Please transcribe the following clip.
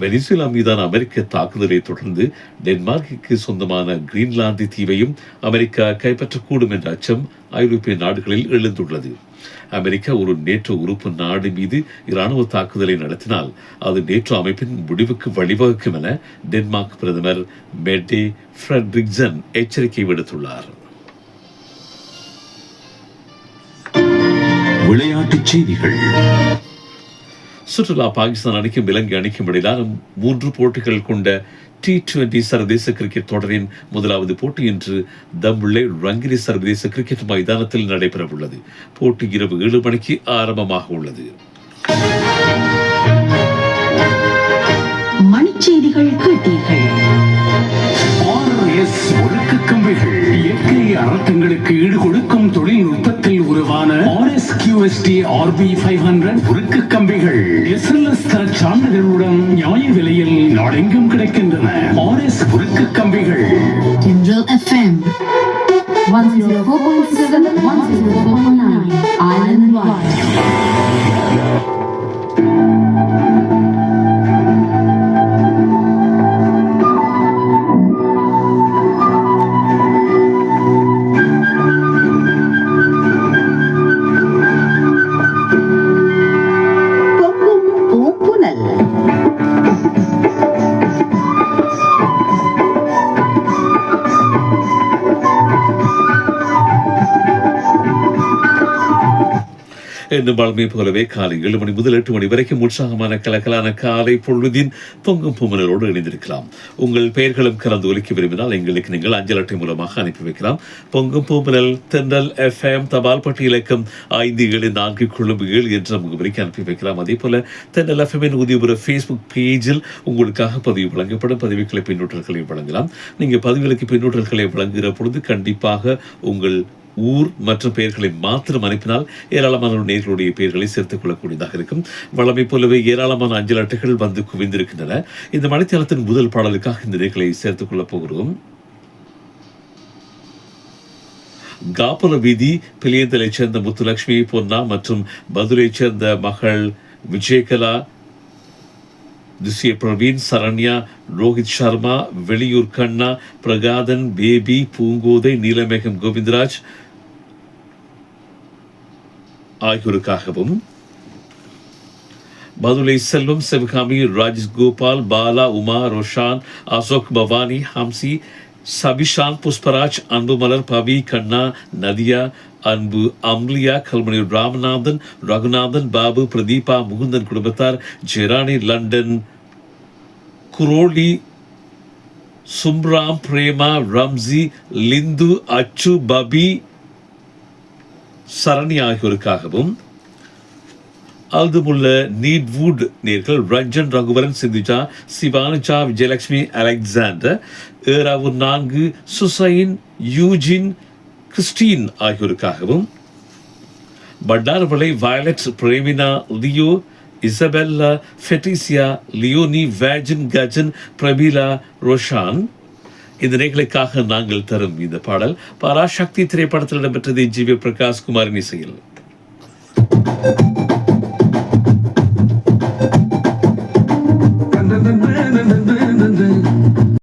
Venezuela மீதான அமெரிக்க தாக்குதலை தொடர்ந்து டென்மார்க்கிற்கு சொந்தமான கிரீன்லாந்து தீவையும் அமெரிக்கா கைப்பற்றக்கூடும் என்ற அச்சம் ஐரோப்பிய நாடுகளில் எழுந்துள்ளது. அமெரிக்கா ஒரு நேட்டோ உறுப்பு நாடு மீது இராணுவ தாக்குதலை நடத்தினால் அது நேட்டோ அமைப்பின் முடிவுக்கு வழிவகுக்கும் என டென்மார்க் பிரதமர் மெட்டே ஃப்ரெட்ரிக்சன் எச்சரிக்கை விடுத்துள்ளார். விளையாட்டுச் செய்திகள். சுற்றுலா பாகிஸ்தான் அணிக்கும் இலங்கை அணிக்கும் இடையிலான மூன்று போட்டிகள் கொண்ட டி டுவெண்டி சர்வதேச கிரிக்கெட் தொடரின் முதலாவது போட்டி இன்று தம்புள்ளே ரங்கிரி சர்வதேச கிரிக்கெட் மைதானத்தில் நடைபெறவுள்ளது. போட்டி இரவு ஏழு மணிக்கு ஆரம்பமாக உள்ளது. மணிச்செய்திகள் கேட்டீர்கள். ஆர்எஸ் ஒழுக்க கம்பிகள் இயற்கை அறக்கங்களுக்கு ஈடு கொடுக்கும் கியூஎஸ்டி ஆர்பி ஃபைவ் ஹண்ட்ரட் உருக்கு கம்பிகள். எஸ்எல்எஸ் தர சான்றிதழுடன் நியாய விலையில் நாடெங்கும் கிடைக்கின்றன. என்று வழமை போலவே காலை ஏழு மணி முதல் எட்டு மணி வரைக்கும் உற்சாகமான கலக்கலான காலை பொழுதின் தொங்கும் பூமலரோடு இணைந்திருக்கலாம். உங்கள் பெயர்களும் கலந்து ஒலிக்க விரும்பினால் எங்களுக்கு நீங்கள் அஞ்சல் அட்டை மூலமாக அனுப்பி வைக்கலாம். பொங்கும் பூமலல் தென்றல் எஃப்எம் தபால் பட்டி இலக்கம் ஐந்து ஏழு நான்கு குழும்பு ஏழு என்ற முகவரிக்கு அனுப்பி வைக்கலாம். அதே போல தென்றல் எஃப்எம்மின் உதவிபுற ஃபேஸ்புக் பேஜில் உங்களுக்காக பதிவு வழங்கப்படும் பதிவுகளை பின்னூட்டல்களை வழங்கலாம். நீங்கள் பதிவுகளுக்கு பின்னூட்டல்களை வழங்குகிற பொழுது கண்டிப்பாக உங்கள் ஊர் மற்றும் பெயர்களை மாத்திரம் அனுப்பினால் ஏராளமான நேர்களுடைய பெயர்களை சேர்த்துக் கொள்ளக்கூடியதாக இருக்கும். வளமை போலவே ஏராளமான அஞ்சல் அட்டைகள் வந்து குவிந்திருக்கின்றன. இந்த மலைத்தளத்தின் முதல் பாடலுக்காக இந்த நேர்களை சேர்த்துக் கொள்ளப் போகிறோம். காப்புல வீதி பிளியந்தலைச் சேர்ந்த முத்துலட்சுமி பொன்னா மற்றும் மதுரை சேர்ந்த மகள் விஜயகலா திசிய பிரவீன் சரண்யா ரோஹித் சர்மா வெளியூர் கண்ணா பிரகாதன் பேபி பூங்கோதை நீலமேகம் கோவிந்தராஜ் ஆகியோருக்காகவும். பதுலை செல்வம் சிவகாமி ராஜேஷ் கோபால் பாலா உமா ரோஷான் அசோக் பவானி ஹம்சி சபிஷான் புஷ்பராஜ் அன்பு மலர் பவி கண்ணா நதியா அன்பு அம்லியா கல்மணி ராமநாதன் ரகுநாதன் பாபு பிரதீபா முகுந்தன் குடும்பத்தார் ஜெரானி லண்டன் குரோலி சும்ராம் பிரேமா ரம்சி லிந்து அச்சு பபி சரணி ஆகியோருக்காகவும் அதுமுள்ள நீட்வுட் நேர்கள் ரஞ்சன் ரகுவரன் சிந்துஜா சிவானுஜா விஜயலட்சுமி அலெக்சாண்டர் ஏராவூர் நான்கு Suzanne Eugene Christine ஆகியோருக்காகவும் Bandarawela Violet Premina Leo Isabella ஃபெட்டிசியா Leonie வேஜின் கஜன் பிரபீலா ரோஷான் இந்த நிகழ்ச்சிக்காக நாங்கள் தரும் இந்த பாடல் பராசக்தி திரைப்படத்தில் இடம்பெற்றது ஜி வி பிரகாஷ் குமாரின் இசையில்.